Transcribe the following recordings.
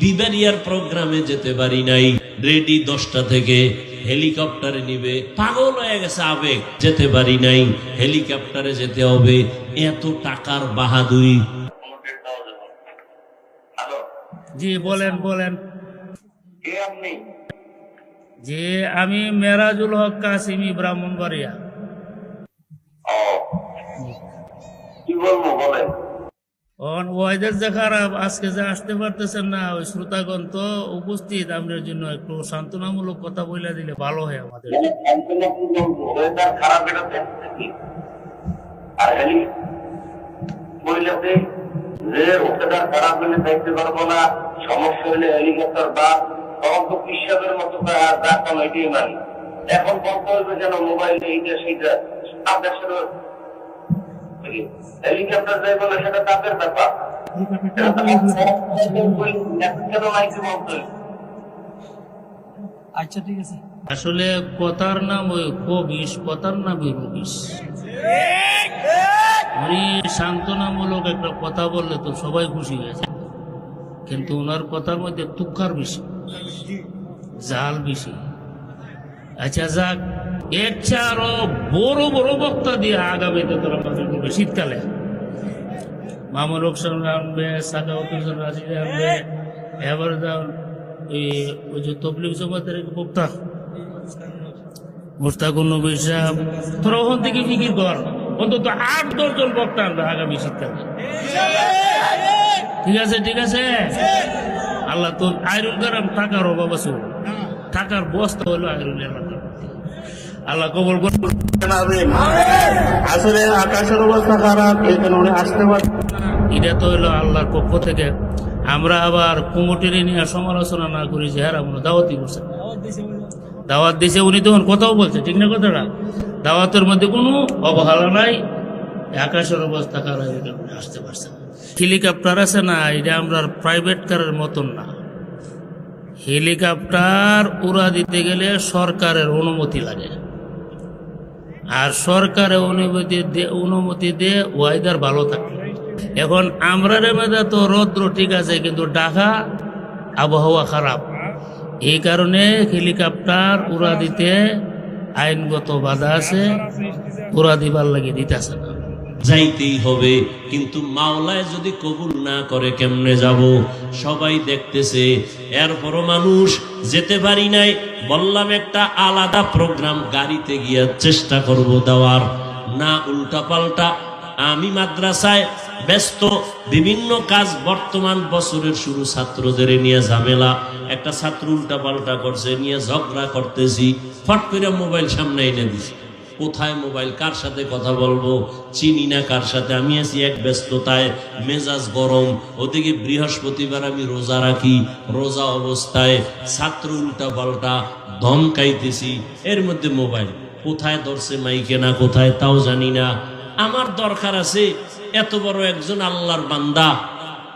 বিবারিয়ার প্রোগ্রামে যেতে পারি নাই। রেডি দশটা থেকে হেলিকপ্টারে নিবে। পাগল হয়ে গেছে আবেগ। যেতে পারি নাই হেলিকপ্টারে যেতে হবে। এত টাকার বাহাদুরি। জি বলেন বলেন। যে আমি মেরাজুল হক কাসিমি ব্রাহ্মণবাড়িয়া। কি বলব বলেন। অন যে খারাপ, আজকে যে আসতে পারতেছেন না, ওই শ্রোতাগণ তো উপস্থিত। আপনার জন্য একটু সান্ত্বনামূলক কথা বলে দিলে ভালো হয় আমাদের। মতো এখন বলতে হবে যেন মোবাইলে এইটা সেইটা তাদের সাথে হেলিকপ্টার যাই বলে সেটা তাদের ব্যাপার? মাইকে বলতে হবে আসলে কথার নাম ওই কবিস কথার নাম ওই রবিস উনি সান্ত্বনামূলক একটা কথা বললে তো সবাই খুশি হয়েছে কিন্তু ওনার কথার মধ্যে তুক্ষার বেশি জাল বেশি। আচ্ছা যাক এর চেয়ে বড় বড় বক্তা দিয়ে আগামীতে তোরা করবে শীতকালে। মামুল হোসেন আনবে সাকাউদ্দিন রাজি আনবে, এবার ওই যে তবলিগ জমাতের বক্তা মুস্তাকুর নবী সাহেব, তোরা ওখান থেকে ফিকির কর। অন্তত আট দশজন বক্তা আনবে আগামী শীতকালে। ঠিক আছে ঠিক আছে? আল্লাহ তো আইরুল কারাম টাকার অভাব আছে। টাকার বস্তা হলো আইরুল এলাকা আল্লাহ কবল করুন। আসলে আকাশের অবস্থা খারাপ এই কারণে আসতে এটা তো হলো আল্লাহর পক্ষ থেকে। আমরা আবার কুমোটির নিয়ে সমালোচনা না করি যে হ্যাঁ আমরা দাওয়াতি করছে দাওয়াত দিছে উনি তখন কথাও বলছে ঠিক না কথাটা? দাওয়াতের মধ্যে কোনো অবহেলা নাই। আকাশের অবস্থা খারাপ কারণে আসতে পারছে না। হেলিকপ্টার আছে না এটা আমরা প্রাইভেট কারের মতন না। হেলিকপ্টার উড়া দিতে গেলে সরকারের অনুমতি লাগে। আর সরকারে অনুমতি দে, অনুমতি দিয়ে ওয়েদার ভালো থাকে। এখন আমরা মেধা তো রৌদ্র ঠিক আছে, কিন্তু ঢাকা আবহাওয়া খারাপ। এই কারণে হেলিকপ্টার উড়া দিতে আইনগত বাধা আছে, উড়া দিবার লাগে দিতেছে না। যাইতেই হবে। কিন্তু মাওলায় যদি কবুল না করে, কেমনে যাব? সবাই দেখতেছে, এরপরও মানুষ যেতে পারি নাই। বললাম, একটা আলাদা প্রোগ্রাম গাড়িতে গিয়ে চেষ্টা করব দেওয়ার। না উল্টা পাল্টা আমি মাদ্রাসায় ব্যস্ত। বিভিন্ন কাজ বর্তমান বছরের শুরু ছাত্রদের নিয়ে ঝামেলা। একটা ছাত্র উল্টা পাল্টা করছে, নিয়ে ঝগড়া করতেছি। ফট করে মোবাইল সামনে এনে দিছি। কোথায় মোবাইল, কার সাথে কথা বলব, চিনি না কার সাথে, আমি আছি এক ব্যস্ততায়, মেজাজ গরম, ওদিকে বৃহস্পতিবার আমি রোজা রাখি, রোজা অবস্থায় ছাত্র উল্টা পাল্টা ধমকাইতেছি, এর মধ্যে মোবাইল, কোথায় ধরছে মাইকে না, কোথায় তাও জানি না, আমার দরকার আছে এত বড় একজন আল্লাহর বান্দা,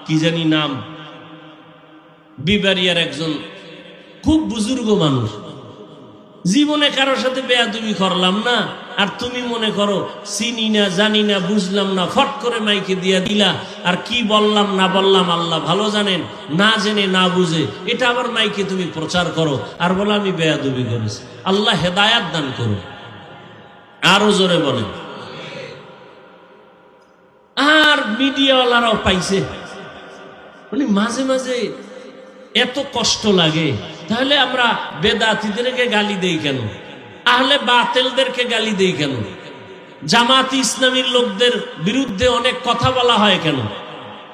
কি জানি নাম বিবারিয়ার একজন খুব বুজুর্গ মানুষ। জীবনে কারোর সাথে বেয়াদুবি করলাম না। আর তুমি মনে করো, চিনি না, জানি না, বুঝলাম না, ফট করে মাইকে দিয়া দিলা। আর কি বললাম, না বললাম, আল্লাহ ভালো জানেন, না জেনে, না বুঝে, এটা আবার মাইকে তুমি প্রচার করো। আর বলো, আমি বেয়াদুবি করেছি। আল্লাহ হেদায়াত দান করো আরও জোরে বলেন। আর মিডিয়াওয়ালারাও পাইছে। মানে মাঝে মাঝে এত কষ্ট লাগে। তাহলে আমরা বেদাতিদেরকে গালি দেই কেন? আহলে বাতেলদেরকে গালি দেই কেন? জামাত ইসলামীর লোকদের বিরুদ্ধে অনেক কথা বলা হয় কেন?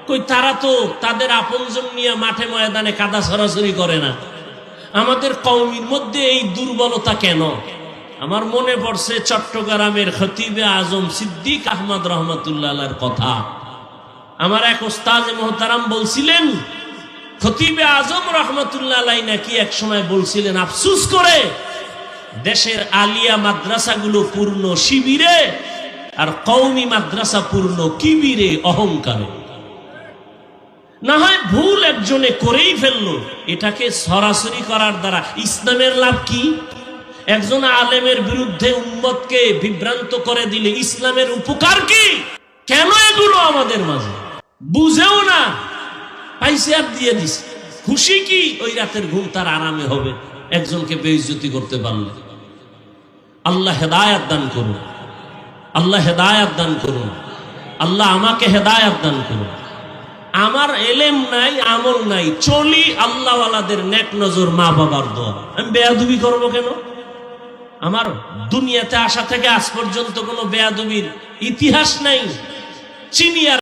কই তারা তো তাদের আপনজন নিয়ে মাঠে ময়দানে কাদা সরাসরি করে না। আমাদের কৌমির মধ্যে এই দুর্বলতা কেন? আমার মনে পড়ছে চট্টগ্রামের খতিবে আজম সিদ্দিক আহমদ রহমতুল্লাহ কথা। আমার এক ওস্তাজ মোহতারাম বলছিলেন খতিবে আজম রহমতুল্লাহ নাকি এক সময় বলছিলেন, আফসুস করে, দেশের আলিয়া মাদ্রাসাগুলো পূর্ণ শিবিরে আর কৌমি মাদ্রাসা পূর্ণ কিবিরে অহংকারে। না হয় ভুল একজনে করেই ফেলল, এটাকে সরাসরি করার দ্বারা ইসলামের লাভ কি? একজন আলেমের বিরুদ্ধে উম্মতকে বিভ্রান্ত করে দিলে ইসলামের উপকার কি? কেন এগুলো আমাদের মাঝে? বুঝেও না। পাইছে আর দিয়ে দিছে খুশি কি? ওই রাতের ঘুম তার আরামে হবে। একজনকে বেইজ্জতি করতে পারলে। আল্লাহ হেদায়াত দান করুন। আল্লাহ হেদায়াত দান করুন। আল্লাহ আমাকে হেদায়াত দান করুন। আমার এলেম নাই, আমল নাই। চলি আল্লাহওয়ালাদের নেক নজর মা বাবার দোয়া। আমি বেয়াদুবি করব কেন? আমার দুনিয়াতে আসা থেকে আজ পর্যন্ত কোনো বেয়াদুবির ইতিহাস নাই। চিনি